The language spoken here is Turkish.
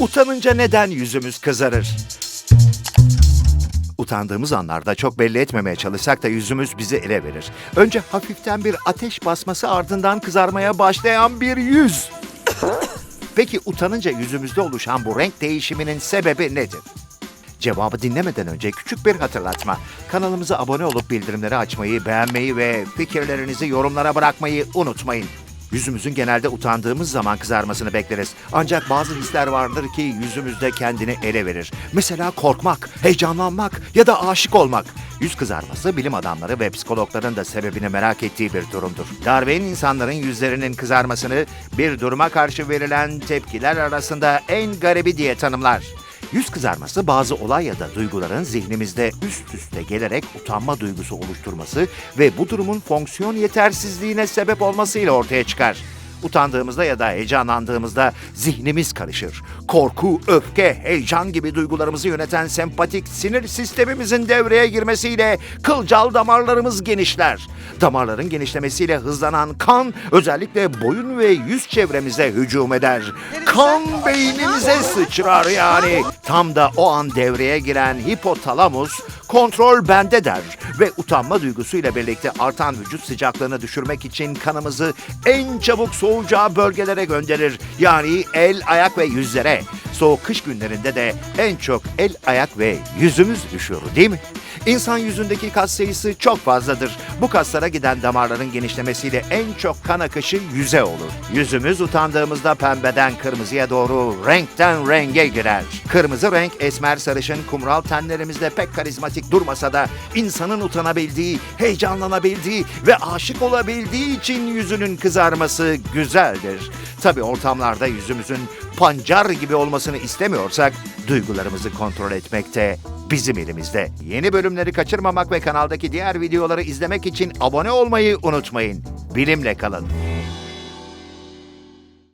Utanınca neden yüzümüz kızarır? Utandığımız anlarda çok belli etmemeye çalışsak da yüzümüz bizi ele verir. Önce hafiften bir ateş basması ardından kızarmaya başlayan bir yüz. Peki utanınca yüzümüzde oluşan bu renk değişiminin sebebi nedir? Cevabı dinlemeden önce küçük bir hatırlatma. Kanalımıza abone olup bildirimleri açmayı, beğenmeyi ve fikirlerinizi yorumlara bırakmayı unutmayın. Yüzümüzün genelde utandığımız zaman kızarmasını bekleriz. Ancak bazı hisler vardır ki yüzümüzde kendini ele verir. Mesela korkmak, heyecanlanmak ya da aşık olmak. Yüz kızarması bilim adamları ve psikologların da sebebini merak ettiği bir durumdur. Darwin insanların yüzlerinin kızarmasını bir duruma karşı verilen tepkiler arasında en garibi diye tanımlar. Yüz kızarması bazı olay ya da duyguların zihnimizde üst üste gelerek utanma duygusu oluşturması ve bu durumun fonksiyon yetersizliğine sebep olmasıyla ortaya çıkar. Utandığımızda ya da heyecanlandığımızda zihnimiz karışır. Korku, öfke, heyecan gibi duygularımızı yöneten sempatik sinir sistemimizin devreye girmesiyle kılcal damarlarımız genişler. Damarların genişlemesiyle hızlanan kan özellikle boyun ve yüz çevremize hücum eder. Kan beynimize sıçrar yani. Tam da o an devreye giren hipotalamus kontrol bende der ve utanma duygusuyla birlikte artan vücut sıcaklığını düşürmek için kanımızı en çabuk soğuyacağı bölgelere gönderir. Yani el, ayak ve yüzlere. Soğuk kış günlerinde de en çok el, ayak ve yüzümüz üşür değil mi? İnsan yüzündeki kas sayısı çok fazladır. Bu kaslara giden damarların genişlemesiyle en çok kan akışı yüze olur. Yüzümüz utandığımızda pembeden kırmızıya doğru renkten renge girer. Kırmızı renk esmer sarışın kumral tenlerimizde pek karizmatik durmasa da insanın utanabildiği, heyecanlanabildiği ve aşık olabildiği için yüzünün kızarması güzeldir. Tabi ortamlarda yüzümüzün pancar gibi olmasını istemiyorsak duygularımızı kontrol etmekte bizim elimizde. Yeni bölümleri kaçırmamak ve kanaldaki diğer videoları izlemek için abone olmayı unutmayın. Bilimle kalın.